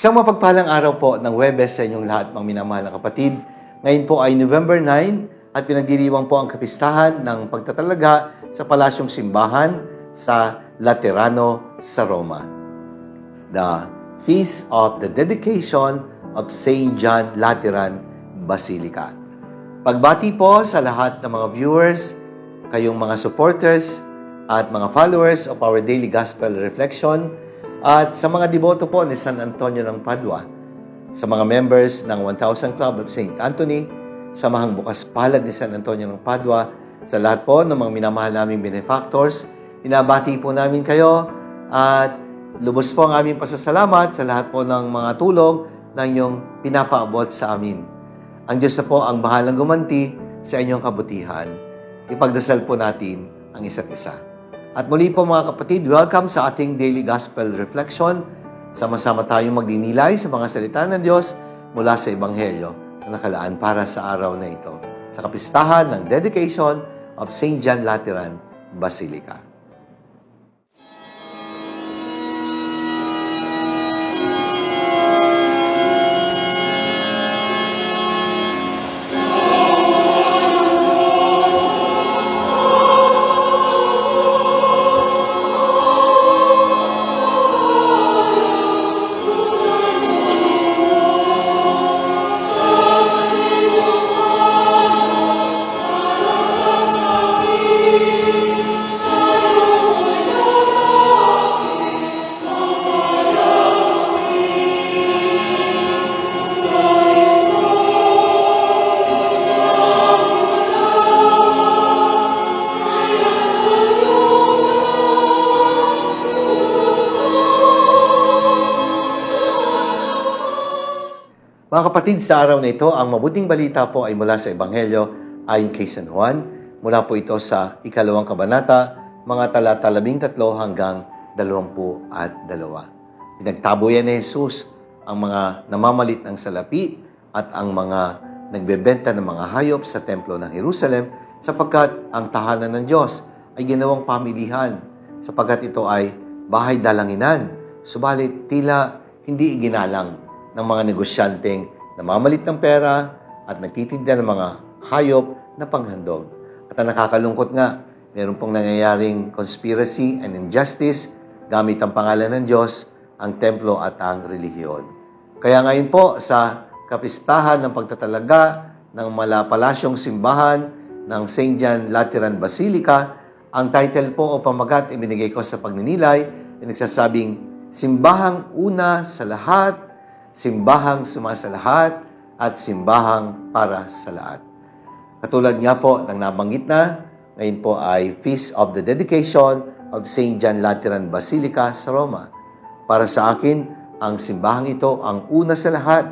Isang mapagpalang araw po ng Webes sa inyong lahat, mga minamahal na kapatid. Ngayon po ay November 9 at pinagdiriwang po ang kapistahan ng pagtatalaga sa Palasyong Simbahan sa Laterano sa Roma. The Feast of the Dedication of St. John Lateran Basilica. Pagbati po sa lahat ng mga viewers, kayong mga supporters at mga followers of our daily gospel reflection at sa mga deboto po ni San Antonio ng Padua, sa mga members ng 1000 Club of St. Anthony, Samahang Bukas Palad ni San Antonio ng Padua, sa lahat po ng mga minamahal naming benefactors, inabati po namin kayo at lubos po ang aming pasasalamat sa lahat po ng mga tulong na inyong pinapaabot sa amin. Ang Diyos na po ang bahalang gumanti sa inyong kabutihan. Ipagdasal po natin ang isa't isa. At muli po mga kapatid, welcome sa ating Daily Gospel Reflection. Sama-sama tayong magdinilay sa mga salita ng Diyos mula sa Ebanghelyo na nakalaan para sa araw na ito sa kapistahan ng dedication of St. John Lateran Basilica. Mga kapatid, sa araw na ito, ang mabuting balita po ay mula sa Ebanghelyo ayon kay San Juan. Mula po ito sa ikalawang kabanata, mga talata labing tatlo hanggang dalawampu at dalawa. Pinagtabo yan ni Jesus ang mga namamalit ng salapi at ang mga nagbebenta ng mga hayop sa templo ng Jerusalem sapagkat ang tahanan ng Diyos ay ginawang pamilihan sapagkat ito ay bahay dalanginan. Subalit tila hindi iginalang ng mga negosyanteng namamalit ng pera at nagtitinda ng mga hayop na panghandog. At ang nakakalungkot nga, meron pong nangyayaring conspiracy and injustice gamit ang pangalan ng Diyos, ang templo at ang relihiyon. Kaya ngayon po sa kapistahan ng pagtatalaga ng malapalasyong simbahan ng St. John Lateran Basilica, ang title po o pamagat ibinigay ko sa pagninilay ay nagsasabing, Simbahang una sa lahat, simbahang sumasalahat, at simbahang para sa lahat. Katulad nga po ng nabanggit na, ngayon po ay Feast of the Dedication of St. John Lateran Basilica sa Roma. Para sa akin, ang simbahang ito ang una sa lahat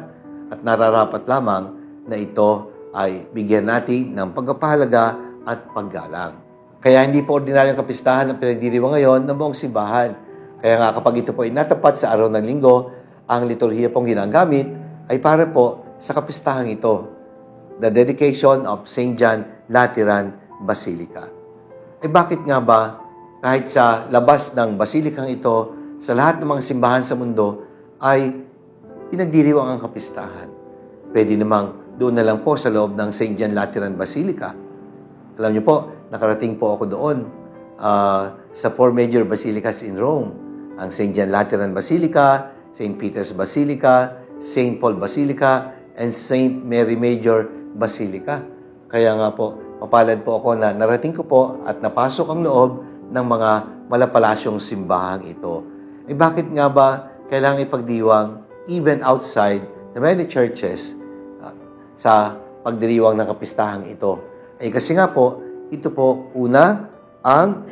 at nararapat lamang na ito ay bigyan natin ng pagpapahalaga at paggalang. Kaya hindi po ordinaryong kapistahan ang pinagdiriwang ngayon ng buong simbahan. Kaya nga kapag ito po ay natapat sa araw ng linggo, ang liturhiya pong ginagamit ay para po sa kapistahang ito, the dedication of St. John Lateran Basilica. Eh bakit nga ba kahit sa labas ng basilikang ito, sa lahat ng mga simbahan sa mundo, ay pinagdiriwang ang kapistahan? Pwede namang doon na lang po sa loob ng St. John Lateran Basilica. Alam niyo po, nakarating po ako doon uh, sa four major basilicas in Rome. Ang St. John Lateran Basilica, St. Peter's Basilica, St. Paul Basilica, and St. Mary Major Basilica. Kaya nga po, mapalad po ako na narating ko po at napasok ang loob ng mga malapalasyong simbahang ito. Eh bakit nga ba kailangan ipagdiwang even outside the many churches uh, sa pagdiriwang ng kapistahang ito? Eh kasi nga po, ito po una ang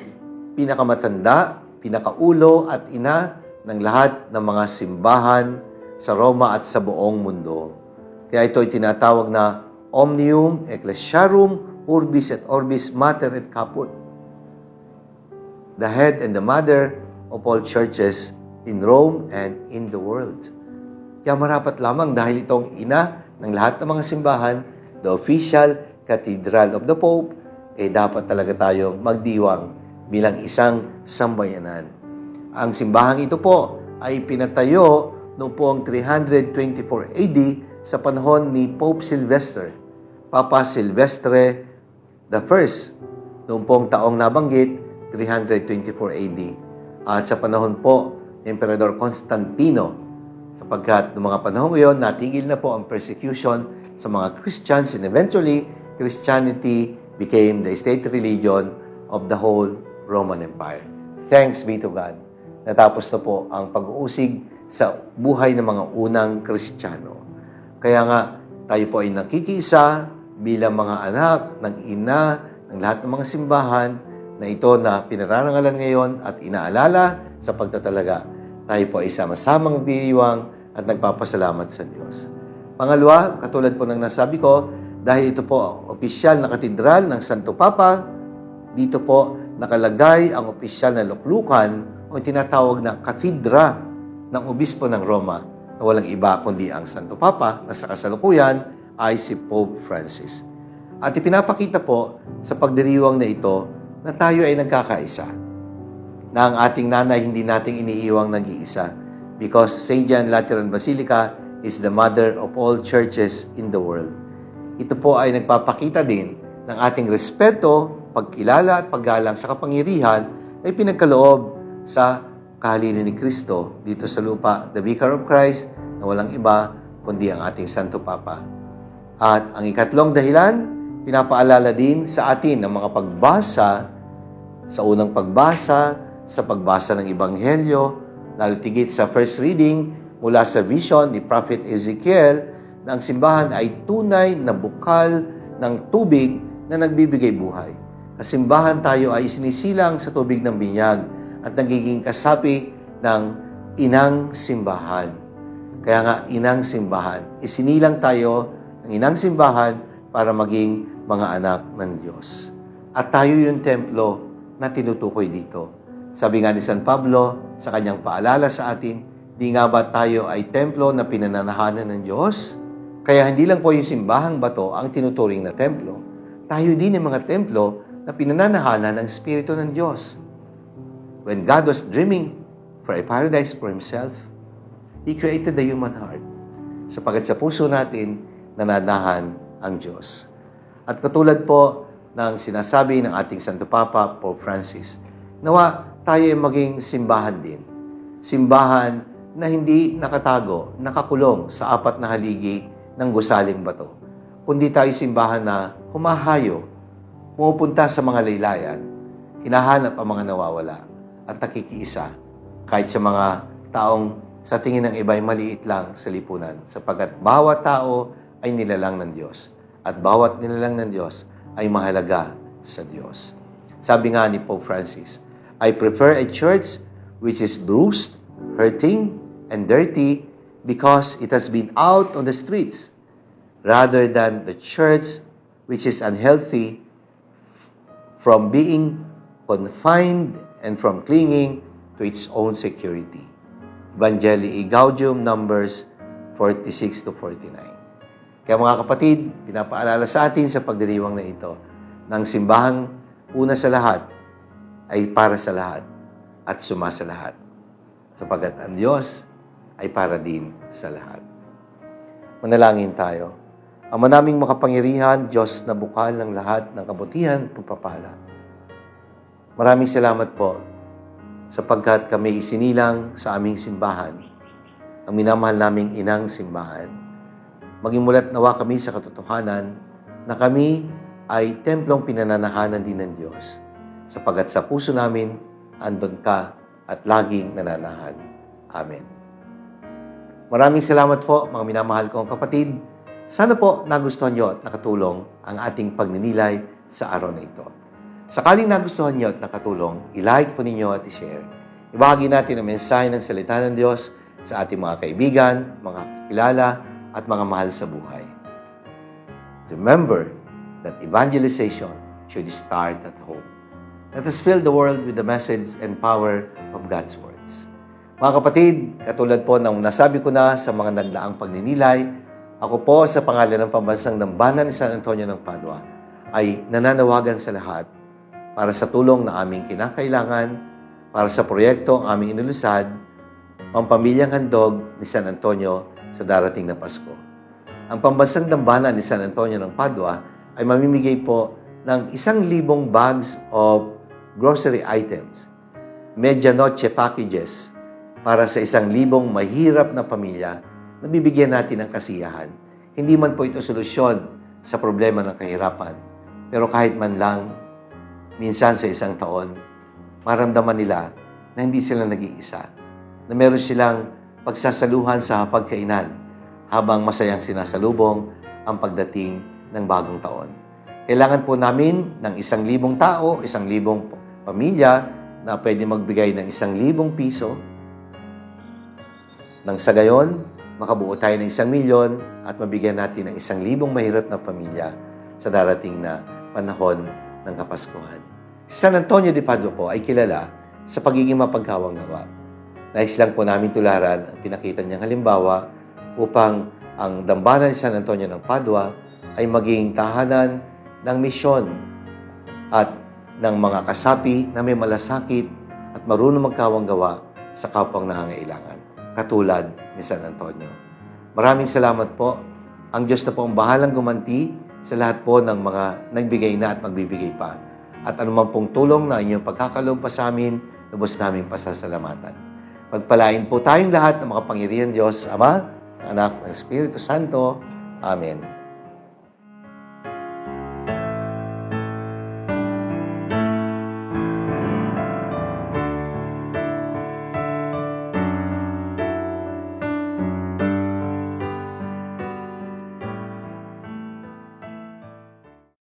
pinakamatanda, pinakaulo at ina ng lahat ng mga simbahan sa Roma at sa buong mundo. Kaya ito ay tinatawag na Omnium Ecclesiarum Urbis et Orbis Mater et Caput. The head and the mother of all churches in Rome and in the world. Kaya marapat lamang dahil itong ina ng lahat ng mga simbahan, the official cathedral of the Pope, eh dapat talaga tayong magdiwang bilang isang sambayanan. Ang simbahang ito po ay pinatayo noong poong 324 AD sa panahon ni Pope Sylvester. Papa Silvestre First, noong pong taong nabanggit, 324 AD. At sa panahon po Emperador Constantino, sapagkat noong mga panahon ngayon, natigil na po ang persecution sa mga Christians and eventually, Christianity became the state religion of the whole Roman Empire. Thanks be to God. Natapos na po ang pag-uusig sa buhay ng mga unang Kristiyano. Kaya nga, tayo po ay nakikiisa bilang mga anak ng ina ng lahat ng mga simbahan na ito na pinararangalan ngayon at inaalala sa pagtatalaga. Tayo po ay sama-samang diriwang at nagpapasalamat sa Diyos. Pangalawa, katulad po ng nasabi ko, dahil ito po opisyal na katedral ng Santo Papa, dito po nakalagay ang opisyal na luklukan o tinatawag na katedra ng obispo ng Roma na walang iba kundi ang Santo Papa na sa kasalukuyan ay si Pope Francis. At ipinapakita po sa pagdiriwang na ito na tayo ay nagkakaisa. Na ang ating nanay hindi nating iniiwang nag-iisa because St. John Lateran Basilica is the mother of all churches in the world. Ito po ay nagpapakita din ng ating respeto, pagkilala at paggalang sa kapangyarihan na ipinagkaloob sa kahalili ni Kristo dito sa lupa, the Vicar of Christ, na walang iba kundi ang ating Santo Papa. At ang ikatlong dahilan, pinapaalala din sa atin ng mga pagbasa, sa unang pagbasa, sa pagbasa ng Ebanghelyo, lalo sa first reading mula sa vision ni Prophet Ezekiel na ang simbahan ay tunay na bukal ng tubig na nagbibigay buhay. Ang simbahan tayo ay sinisilang sa tubig ng binyag at nagiging kasapi ng inang simbahan. Kaya nga, inang simbahan. Isinilang tayo ng inang simbahan para maging mga anak ng Diyos. At tayo yung templo na tinutukoy dito. Sabi nga ni San Pablo sa kanyang paalala sa atin, di nga ba tayo ay templo na pinananahanan ng Diyos? Kaya hindi lang po yung simbahang bato ang tinuturing na templo. Tayo din yung mga templo na pinananahanan ng Espiritu ng Diyos. When God was dreaming for a paradise for Himself, He created the human heart. Sapagat sa puso natin, nananahan ang Diyos. At katulad po ng sinasabi ng ating Santo Papa, Pope Francis, nawa tayo ay maging simbahan din. Simbahan na hindi nakatago, nakakulong sa apat na haligi ng gusaling bato. Kundi tayo simbahan na humahayo, pumupunta sa mga laylayan, hinahanap ang mga nawawala, at nakikiisa kahit sa mga taong sa tingin ng iba ay maliit lang sa lipunan sapagkat bawat tao ay nilalang ng Diyos at bawat nilalang ng Diyos ay mahalaga sa Diyos. Sabi nga ni Pope Francis, I prefer a church which is bruised, hurting, and dirty because it has been out on the streets rather than the church which is unhealthy from being confined and from clinging to its own security. Evangelii Gaudium numbers 46 to 49. Kaya mga kapatid, pinapaalala sa atin sa pagdiriwang na ito ng simbahang una sa lahat ay para sa lahat at suma sa lahat. Sapagat ang Diyos ay para din sa lahat. Manalangin tayo. Ang manaming makapangyarihan, Diyos na bukal ng lahat ng kabutihan pagpapala. Maraming salamat po sapagkat kami isinilang sa aming simbahan, ang minamahal naming inang simbahan. Maging mulat nawa kami sa katotohanan na kami ay templong pinananahanan din ng Diyos, sapagat sa puso namin andon ka at laging nananahan. Amen. Maraming salamat po, mga minamahal kong kapatid. Sana po nagustuhan nyo at nakatulong ang ating pagninilay sa araw na ito. Sakaling nagustuhan nyo at nakatulong, i-like po ninyo at i-share. Ibahagi natin ang mensahe ng salita ng Diyos sa ating mga kaibigan, mga kilala, at mga mahal sa buhay. Remember that evangelization should start at home. Let us fill the world with the message and power of God's words. Mga kapatid, katulad po ng nasabi ko na sa mga nagdaang pagninilay, ako po sa pangalan ng pambansang Dambana ni San Antonio ng Padua ay nananawagan sa lahat para sa tulong na aming kinakailangan, para sa proyekto ang aming inulusad, pampamilyang handog ni San Antonio sa darating na Pasko. Ang pambansang dambana ni San Antonio ng Padua ay mamimigay po ng isang libong bags of grocery items, medianoche packages para sa isang libong mahirap na pamilya na bibigyan natin ng kasiyahan. Hindi man po ito solusyon sa problema ng kahirapan, pero kahit man lang, minsan sa isang taon, maramdaman nila na hindi sila nag-iisa, na meron silang pagsasaluhan sa pagkainan habang masayang sinasalubong ang pagdating ng bagong taon. Kailangan po namin ng isang libong tao, isang libong pamilya na pwede magbigay ng isang libong piso nang sa gayon, makabuo tayo ng isang milyon at mabigyan natin ng isang libong mahirap na pamilya sa darating na panahon ng Kapaskuhan. Si San Antonio de Padua po ay kilala sa pagiging mapagkawang gawa. Nais lang po namin tularan ang pinakita niyang halimbawa upang ang dambana ni San Antonio ng Padua ay maging tahanan ng misyon at ng mga kasapi na may malasakit at marunong magkawang gawa sa kapwang nangangailangan, katulad ni San Antonio. Maraming salamat po. Ang Diyos na po ang bahalang gumanti sa lahat po ng mga nagbigay na at magbibigay pa. At anuman pong tulong na inyong pagkakaloob pa sa amin, lubos naming pasasalamatan. Pagpalain po tayong lahat ng makapangyarihan Diyos, Ama, Anak ng Espiritu Santo. Amen.